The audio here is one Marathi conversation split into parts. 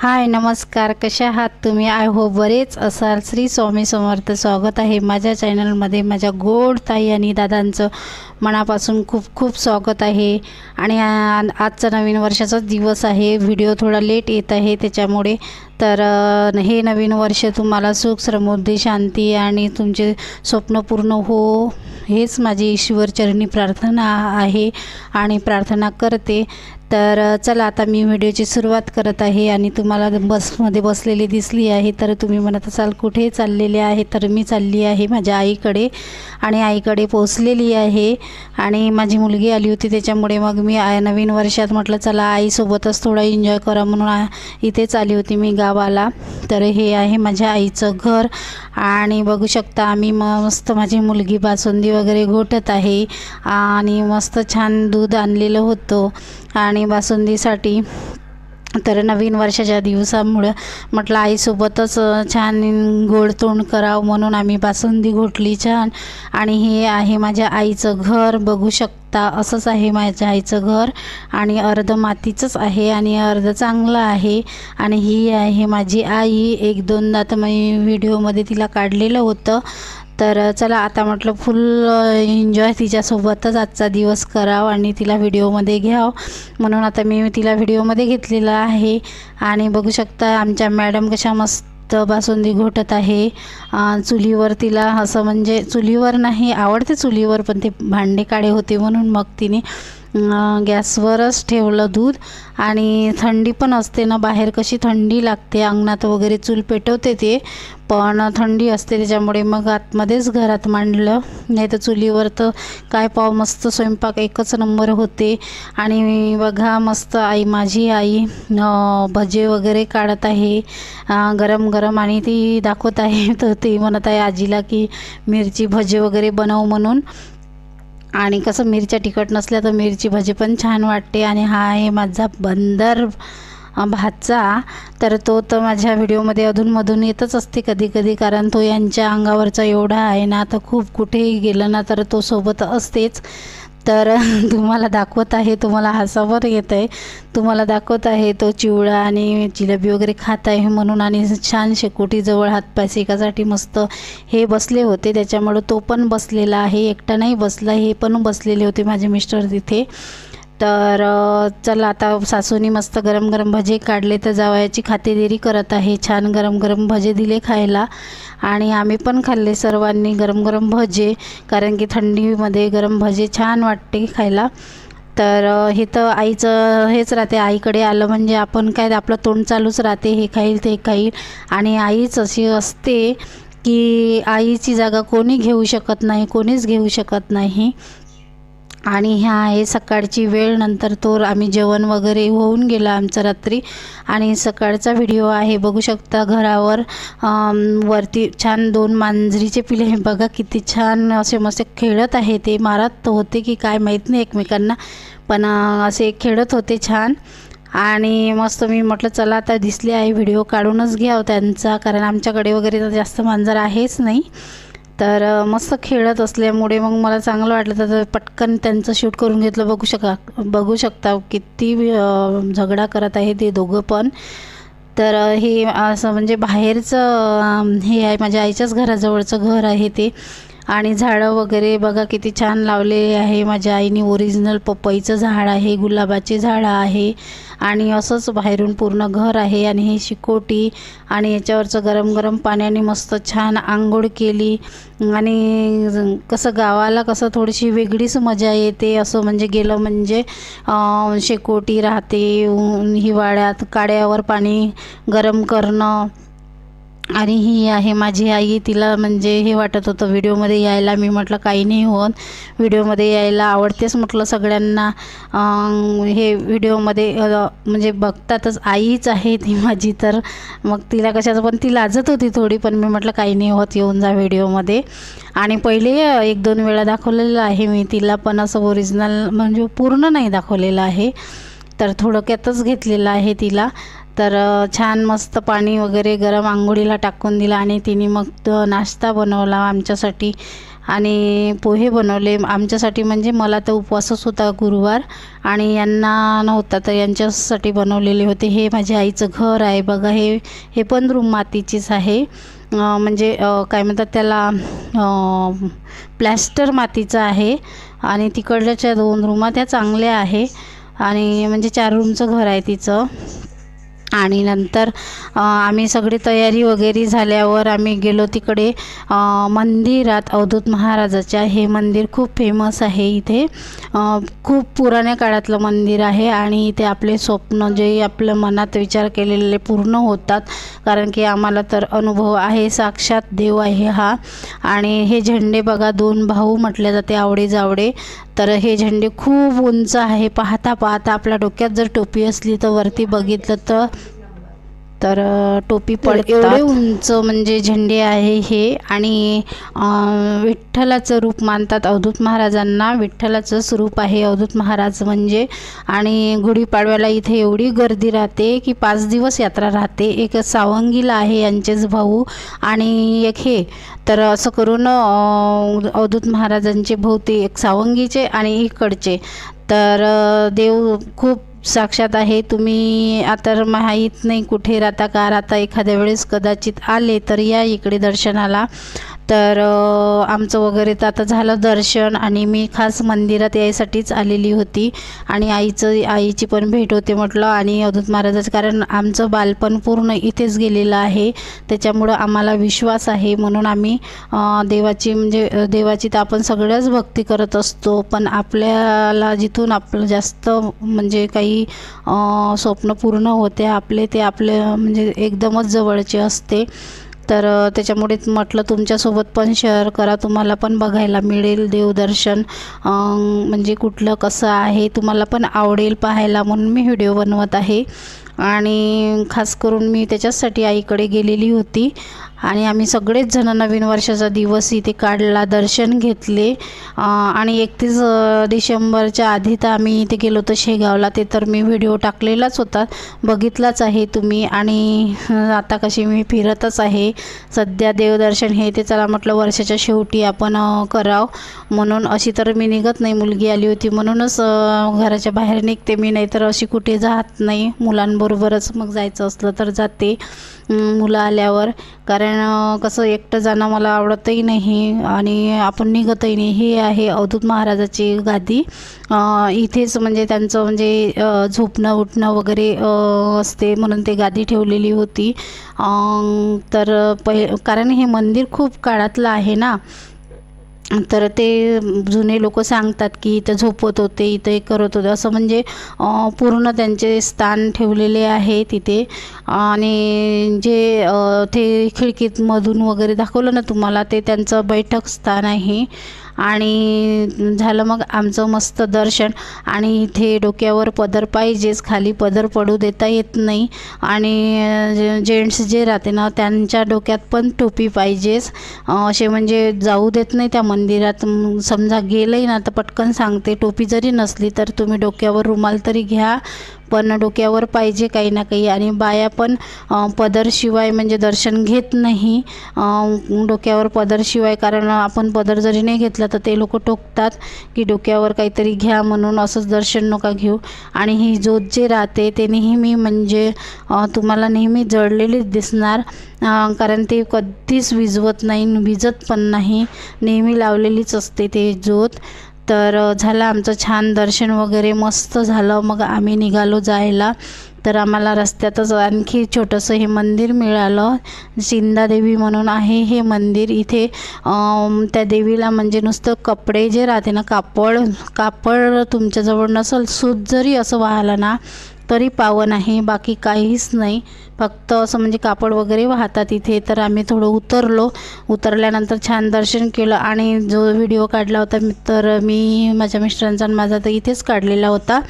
हाय नमस्कार. कशा आहात तुम्ही? आय हो बरेच असाल. श्री स्वामी समर्थ स्वागत आहे माझ्या चॅनलमध्ये माझ्या गोड ताई आणि दादांचं मनापासून खूप खूप स्वागत आहे. आणि आजचा नवीन वर्षाचाच दिवस आहे. व्हिडिओ थोडा लेट येत आहे त्याच्यामुळे. तर हे नवीन वर्ष तुम्हाला सुख समृद्धी शांती आणि तुमचे स्वप्न पूर्ण हो हेच माझी ईश्वरचरणी प्रार्थना आहे आणि प्रार्थना करते. तर चला आता मी व्हिडिओची सुरुवात करत आहे आणि तुम्हाला बसमध्ये बसलेली दिसली आहे तर तुम्ही म्हणत असाल कुठे चाललेले आहे? तर मी चालली आहे माझ्या आईकडे आणि आईकडे पोचलेली आहे आणि माझी मुलगी आली होती त्याच्यामुळे मग मी आ- नवीन वर्षात म्हटलं चला आईसोबतच थोडा एन्जॉय करा म्हणून इथेच आली होती मी गावाला. तर हे आहे माझ्या आईचं घर आणि बघू शकता आम्ही मस्त माझी मुलगी बासुंदी वगैरे घोटत आहे आणि मस्त छान दूध आणलेलं होतं. आणि बासुंदीसाठी तर नवीन वर्षाच्या दिवसामुळं म्हटलं आईसोबतच छान गोडतोंड करावं म्हणून आम्ही बासुंदी घोटली छान. आणि हे आहे माझ्या आईचं घर बघू शकता असंच आहे माझ्या आईचं घर. आणि अर्ध मातीचंच आहे आणि अर्ध चांगलं आहे. आणि ही आहे माझी आई. एक दोनदा तर मी व्हिडिओमध्ये तिला काढलेलं होतं. तर चला आता म्हटलं फुल एन्जॉय तिच्यासोबतच आजचा दिवस करावं आणि तिला व्हिडिओमध्ये घ्यावं. म्हणून आता मी तिला व्हिडिओमध्ये घेतलेला आहे. आणि बघू शकता आमच्या मॅडम कशा मस्त बासुंदी घोटत आहे. चुलीवर तिला असं म्हणजे चुलीवर नाही आवडते चुलीवर पण ते भांडे काळे होते म्हणून मग तिने गॅसवरच ठेवलं दूध आणि थंडी पण असते ना बाहेर कशी थंडी लागते अंगणात वगैरे चूल पेटवते ते पण थंडी असते त्याच्यामुळे मग आतमध्येच घरात मांडलं. नाही तर चुलीवर तर काय पाव मस्त स्वयंपाक एकच नंबर होते. आणि बघा मस्त आई माझी आई भजे वगैरे काढत आहे. गरम गरम आणि ती दाखवत आहे. तर ती म्हणत आहे आजीला की मिरची भजे वगैरे बनव म्हणून. आणि कसं मिरच्या तिखट नसल्या तर मिरची भजी पण छान वाटते आणि हा आहे माझा बंदर भातचा. भाचा तर तो तर माझ्या व्हिडिओमध्ये अधूनमधून येतच असते कधी कधी कारण तो यांच्या अंगावरचा एवढा आहे ना तर खूप कुठेही गेलं ना तर तो सोबत असतेच. तर तुम्हाला दाखवत आहे तुम्हाला हसावर येत आहे तुम्हाला दाखवत आहे तो चिवडा आणि जिलेबी वगैरे खात आहे म्हणून आणि छान शेकोटीजवळ हातपाय शेकासाठी मस्त हे बसले होते. त्याच्यामुळं तो पण बसलेला आहे. एकटा नाही बसला हे पण बसलेले होते माझे मिस्टर तिथे. तर चला आता सासूनी मस्त गरम गरम भजे काढले तर जावयाची खातेदेरी करत आहे. छान गरम गरम भजे दिले खायला. आणि आम्ही पण खाल्ले सर्वांनी गरम गरम भजे कारण की थंडीमध्ये गरम भजे छान वाटते खायला. तर हे तर आईचं हेच राहते. आईकडे आलं म्हणजे आपण काय आपलं तोंड चालूच राहते. हे खाईल ते खाईल. आणि आईच अशी असते की आईची जागा कोणी घेऊ शकत नाही कोणीच घेऊ शकत नाही. आणि ह्या आहे सकाळची वेळ. नंतर तो आम्ही जेवण वगैरे होऊन गेलं आमचं रात्री. आणि सकाळचा व्हिडिओ आहे बघू शकता घरावर वरती छान दोन मांजरीचे पिले हे बघा किती छान असे मस्त खेळत आहे ते. मारत होते की काय माहीत नाही एकमेकांना पण असे खेळत होते छान. आणि मस्त मी म्हटलं चला आता दिसले आहे व्हिडिओ काढूनच घ्यावं हो त्यांचा. कारण आमच्याकडे वगैरे तर जास्त मांजर आहेच नाही. तर मस्त खेळत असल्यामुळे मग मला चांगलं वाटलं तर पटकन त्यांचं शूट करून घेतलं. बघू शका बघू शकता किती झगडा करत आहे ते दोघं पण. तर हे असं म्हणजे बाहेरचं हे आहे माझ्या आईच्याच घराजवळचं घर आहे ते. आणि झाडं वगैरे बघा किती छान लावले आहे. माझ्या आईने ओरिजिनल पपईचं झाड आहे गुलाबाचे झाडं आहे आणि असंच बाहेरून पूर्ण घर आहे आणि हे शिकोटी आणि याच्यावरचं गरम गरम पाण्याने मस्त छान आंघोळ केली आणि कसं गावाला कसं थोडीशी वेगळीच मजा येते. असं म्हणजे गेलं म्हणजे शेकोटी राहते ऊन हिवाळ्यात काड्यावर पाणी गरम करणं आणि ही आहे माझी आई. तिला म्हणजे हे वाटत होतं व्हिडिओमध्ये यायला. मी म्हटलं काही नाही होत. व्हिडिओमध्ये यायला आवडतेच म्हटलं सगळ्यांना. हे व्हिडिओमध्ये म्हणजे बघतातच आईच आहे ती माझी तर. मग तिला कशाचं पण ती लाजत होती थोडी पण मी म्हटलं काही नाही होत येऊन जा व्हिडिओमध्ये. आणि पहिले एक दोन वेळा दाखवलेलं आहे मी तिला पण असं ओरिजिनल म्हणजे पूर्ण नाही दाखवलेलं आहे. तर थोडक्यातच घेतलेलं आहे तिला. तर छान मस्त पाणी वगैरे गरम आंघोळीला टाकून दिलं आणि तिने मग तो नाश्ता बनवला आमच्यासाठी आणि पोहे बनवले. आमच्यासाठी म्हणजे मला तर उपवासच होता गुरुवार आणि यांना नव्हता तर यांच्यासाठी बनवलेले होते. हे माझ्या आईचं घर आहे. बघा हे हे पण रूम मातीचीच आहे. म्हणजे काय म्हणतात त्याला प्लॅस्टर मातीचं आहे आणि तिकडल्याच्या दोन रूमा त्या चांगल्या आहे आणि म्हणजे चार रूमचं घर आहे तिचं. आणि नंतर आम्ही सगळी तयारी वगैरे झाल्यावर आम्ही गेलो तिकडे मंदिरात अवधूत महाराजाच्या. हे मंदिर खूप फेमस आहे इथे. खूप पुराण्या काळातलं मंदिर आहे आणि इथे आपले स्वप्न जे आपल्या मनात विचार केलेले पूर्ण होतात. कारण की आम्हाला तर अनुभव आहे साक्षात देव आहे हा. आणि हे झेंडे बघा दोन भाऊ म्हटले जाते आवडे जावडे तर हे झेंडे खूप उंच आहे. पाहता पाहता आपल्या डोक्यात जर टोपी असली तर वरती बघितलं तर तर टोपी पडते एवढे उंच म्हणजे झेंडे आहे हे आणि विठ्ठलाचं रूप मानतात अवधूत महाराजांना. विठ्ठलाचं स्वरूप आहे अवधूत महाराज म्हणजे. आणि गुढीपाडव्याला इथे एवढी गर्दी राहते की पाच दिवस यात्रा राहते. एक सावंगीला आहे यांचेच भाऊ आणि एक हे. तर असं करून अवधूत महाराजांचे भोवती एक सावंगीचे आणि इकडचे. तर देव खूप साक्षात आहे तुम्ही आता माहीत नाही कुठे राहता का राहता. एखाद्या वेळेस कदाचित आले तर या इकडे दर्शनाला. तर आमचं वगैरे तर आता झालं दर्शन आणि मी खास मंदिरात यायसाठीच आलेली होती. आणि आईचं आईची पण भेट होते म्हटलं आणि अवधूत महाराजाचं कारण आमचं बालपण पूर्ण इथेच गेलेलं आहे. त्याच्यामुळं आम्हाला विश्वास आहे म्हणून आम्ही देवाची म्हणजे देवाची तर आपण सगळ्याच भक्ती करत असतो. पण आपल्याला जिथून आपलं जास्त म्हणजे काही स्वप्न पूर्ण होते आपले ते आपले म्हणजे एकदमच जवळचे असते. तर त्याच्यामुळे म्हटलं तुमच्यासोबत पण शेअर करा. तुम्हाला पण बघायला मिळेल देवदर्शन. म्हणजे कुठलं कसं आहे तुम्हाला पण आवडेल पाहायला म्हणून मी व्हिडिओ बनवत आहे. आणि खास करून मी त्याच्याचसाठी आईकडे गेलेली होती. आणि आम्ही सगळेच जण नवीन वर्षाचा दिवस इथे काढला दर्शन घेतले. आणि एकतीस डिसेंबरच्या आधी तर आम्ही इथे गेलो होतो शेगावला. ते तर मी व्हिडिओ टाकलेलाच होता. बघितलाच आहे तुम्ही. आणि आता कशी मी फिरतच आहे. सध्या देवदर्शन हे ते चला म्हटलं वर्षाच्या शेवटी आपण कराव करावं. म्हणून अशी तर मी निघत नाही मुलगी आली होती. म्हणूनच घराच्या बाहेर निघते मी नाहीतर अशी कुठे जात नाही. मुलांबरोबरच मग जायचं असलं तर जाते. मुलं आल्यावर. कारण कसं एकटं जाणं मला आवडतही नाही आणि आपण निघतही नाही. हे आहे अवधूत महाराजाची गादी. इथेच म्हणजे त्यांचं म्हणजे झोपणं उठणं वगैरे असते म्हणून ते गादी ठेवलेली होती. तर पहि कारण हे मंदिर खूप काळातलं आहे ना. तर ते जुने लोक सांगतात की इथं झोपत होते इथं हे करत होते. असं म्हणजे पूर्ण त्यांचे स्थान ठेवलेले आहे तिथे. आणि जे ते खिडकीतमधून वगैरे दाखवलं ना तुम्हाला ते त्यांचं बैठक स्थान आहे. आणि झालं मग आमचं मस्त दर्शन. आणि इथे डोक्यावर पदर पाहिजेच खाली पदर पडू देता येत नाही. आणि जेंट्स जे राहते ना त्यांच्या डोक्यात पण टोपी पाहिजेच. असे म्हणजे जाऊ देत नाही त्या मंदिरात. समजा गेलंही ना तर पटकन सांगते. टोपी जरी नसली तर तुम्ही डोक्यावर रुमाल तरी घ्या. पण डोक्यावर पाहिजे काही ना काही. आणि बाया पण पदरशिवाय म्हणजे दर्शन घेत नाही. डोक्यावर पदरशिवाय कारण आपण पदर जरी नाही घेतला तर ते लोक टोकतात की डोक्यावर काहीतरी घ्या म्हणून असंच दर्शन नका घेऊ. आणि ही ज्योत जे राहते ते नेहमी म्हणजे तुम्हाला नेहमी जळलेलीच दिसणार. कारण ते कधीच विझवत नाही विझत पण नाही. नेहमी लावलेलीच असते ते ज्योत तर झालं आमचं छान दर्शन वगैरे मस्त झालं. मग आम्ही निघालो जायला. तर आम्हाला रस्त्यातच आणखी छोटंसं हे मंदिर मिळालं. शिंदादेवी म्हणून आहे हे मंदिर. इथे त्या देवीला म्हणजे नुसतं कपडे जे राहते ना कापड कापड तुमच्याजवळ नसेल सूत जरी असं वाहलं ना तरी पावन आहे बाकी काहीच नाही. फक्त असं म्हणजे कापड वगैरे वाहतात इथे. तर आम्ही थोडं उतरलो. उतरल्यानंतर छान दर्शन केलं आणि जो व्हिडिओ काढला होता मी- तर मी माझ्या मिस्टरांचा आणि माझा तर इथेच काढलेला होता.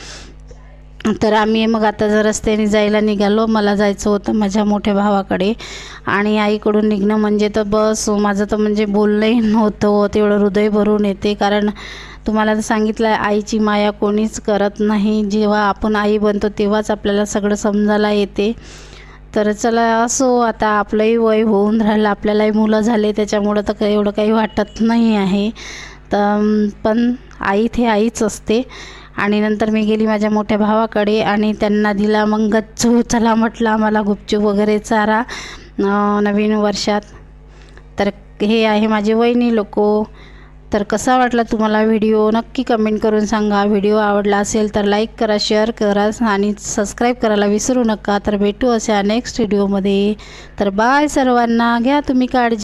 तर आम्ही मग आता जर रस्त्याने जायला निघालो मला जायचं होतं माझ्या मोठ्या भावाकडे. आणि आईकडून निघणं म्हणजे तर बस माझं तर म्हणजे बोलणंही नव्हतं तेवढं हृदय भरून येते. कारण तुम्हाला तर सांगितलं आहे आईची माया कोणीच करत नाही. जेव्हा आपण आई बनतो तेव्हाच आपल्याला सगळं समजायला येते. तर चला असो आता आपलंही वय होऊन राहिलं आपल्यालाही मुलं झाले त्याच्यामुळं तर काही एवढं काही वाटत नाही आहे. तर पण आई ते आईच असते. आणि नंतर मी गेली माझ्या मोठ्या भावाकडे आणि त्यांना दिला मग गच्चू चला म्हटलं आम्हाला गुपचूप वगैरे चारा नवीन वर्षात. तर हे आहे माझे वहिनी लोक. तर कसा वाटला तुम्हाला व्हिडिओ? नक्की कमेंट करून सांगा. व्हिडिओ आवडला असेल तर लाईक करा शेअर करा आणि सबस्क्राईब करायला विसरू नका. तर भेटू अशा नेक्स्ट व्हिडिओमध्ये तर बाय सर्वांना. घ्या तुम्ही काळजी.